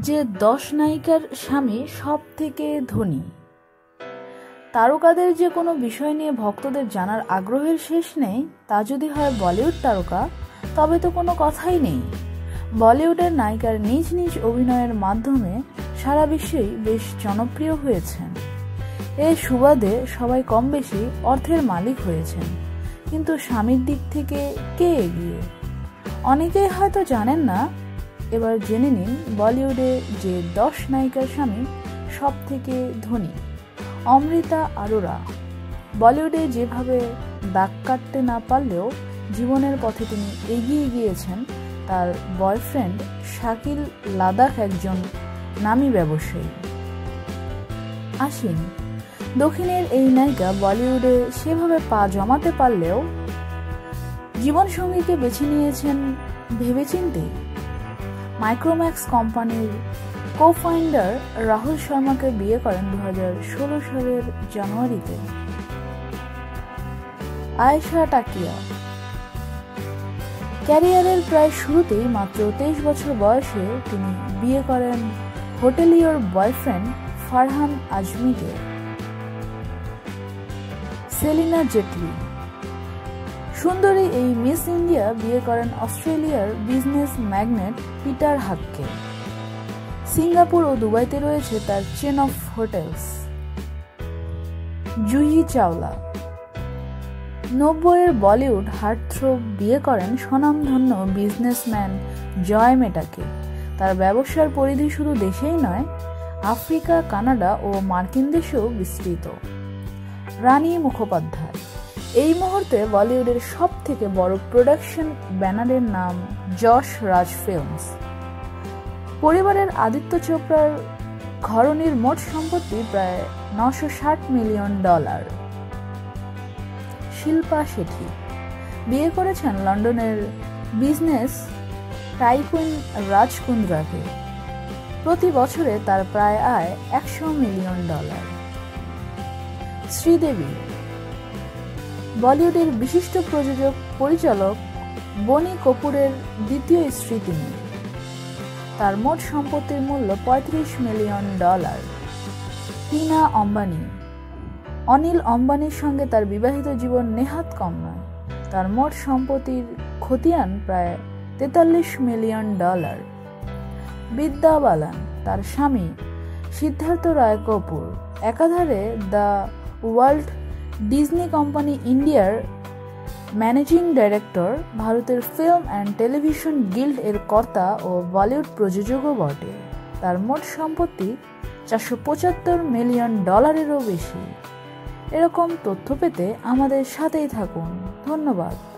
যে দশ নায়িকার স্বামী সব থেকে ধনী। তারকাদের যে কোনো বিষয় নিয়ে ভক্তদের জানার আগ্রহের শেষ নেই, তা যদি হয় বলিউড তারকা, তবে তো কোনো কথাই নেই। বলিউডের নায়িকার নিজ নিজ অভিনয়ের মাধ্যমে সারা বিশ্বেই বেশ জনপ্রিয় হয়েছেন। এ সুবাদে সবাই কম বেশি অর্থের মালিক হয়েছেন। কিন্তু স্বামীর দিক থেকে কে এগিয়ে? অনেকেই হয়তো জানেন না এবার জেনে নিন বলিউডে যে দশ নায়িকার স্বামী সব থেকে ধনী, অমৃতা আরোরা। বলিউডে যেভাবে দাগ কাটতে না পারলেও জীবনের পথে তিনি এগিয়ে গিয়েছেন, তার বয়ফ্রেন্ড শাকিল লাদাখ একজন নামী ব্যবসায়ী। আসেন, দক্ষিণের এই নায়িকা বলিউডে সেভাবে পা জমাতে পারলেও জীবনসঙ্গীকে বেছে নিয়েছেন ভেবেচিন্তে মাইক্রোম্যাক্স কোম্পানির কো ফাইন্ডার রাহুল শর্মাকে বিয়ে করেন দু হাজার ষোলো সালের জানুয়ারিতে। আয়েশা টাকিয়া। ক্যারিয়ারের প্রায় শুরুতেই মাত্র তেইশ বছর বয়সে তিনি বিয়ে করেন হোটেলিয়র বয়ফ্রেন্ড ফারহান আজমিকে সেলিনা জেটলি। সুন্দরী এই মিস ইন্ডিয়া বিয়ে করেন অস্ট্রেলিয়ার বিজনেস ম্যাগনেট পিটার হাককে। সিঙ্গাপুর ও দুবাইতে রয়েছে তার chain of hotels. Juhi Chawla. নব্বইয়ের বলিউড হার্টথ্রোব বিয়ে করেন স্বনামধন্য বিজনেসম্যান জয় মেটাকে। তার ব্যবসার পরিধি শুধু দেশেই নয়, আফ্রিকা, কানাডা ও মার্কিন দেশেও বিস্তৃত। রানী মুখোপাধ্যায়। এই মুহূর্তে বলিউডের সব থেকে বড় প্রোডাকশন ব্যানারের নাম যশ রাজ ফিল্মস পরিবারের আদিত্য চোপড়ার ঘরনির মোট সম্পত্তি প্রায় নশো ষাট মিলিয়ন ডলার। শিল্পা শেঠি। বিয়ে করেছেন লন্ডনের বিজনেস টাইকুইন রাজ কুন্দ্রাকে প্রতি বছরে তার প্রায় আয় একশো মিলিয়ন ডলার। শ্রীদেবী। বলিউডের বিশিষ্ট প্রযোজক, পরিচালক বনি কপুরের দ্বিতীয় স্ত্রী তিনি। তার মোট সম্পত্তির মূল্য পঁয়ত্রিশ মিলিয়ন ডলার। টিনা অম্বানি। অনিল অম্বানির সঙ্গে তার বিবাহিত জীবন নেহাত কম নয়। তার মোট সম্পত্তির খতিয়ান প্রায় তেতাল্লিশ মিলিয়ন ডলার। বিদ্যা বালান, তার স্বামী সিদ্ধার্থ রায় কপুর। একাধারে দ্য ওয়ার্ল্ড ডিজনি কোম্পানি ইন্ডিয়ার ম্যানেজিং ডাইরেক্টর ভারতের ফিল্ম অ্যান্ড টেলিভিশন গিল্ড এর কর্তা ও বলিউড প্রযোজকও বটে। তার মোট সম্পত্তি চারশো পঁচাত্তর মিলিয়ন ডলারেরও বেশি। এরকম তথ্য পেতে আমাদের সাথেই থাকুন। ধন্যবাদ।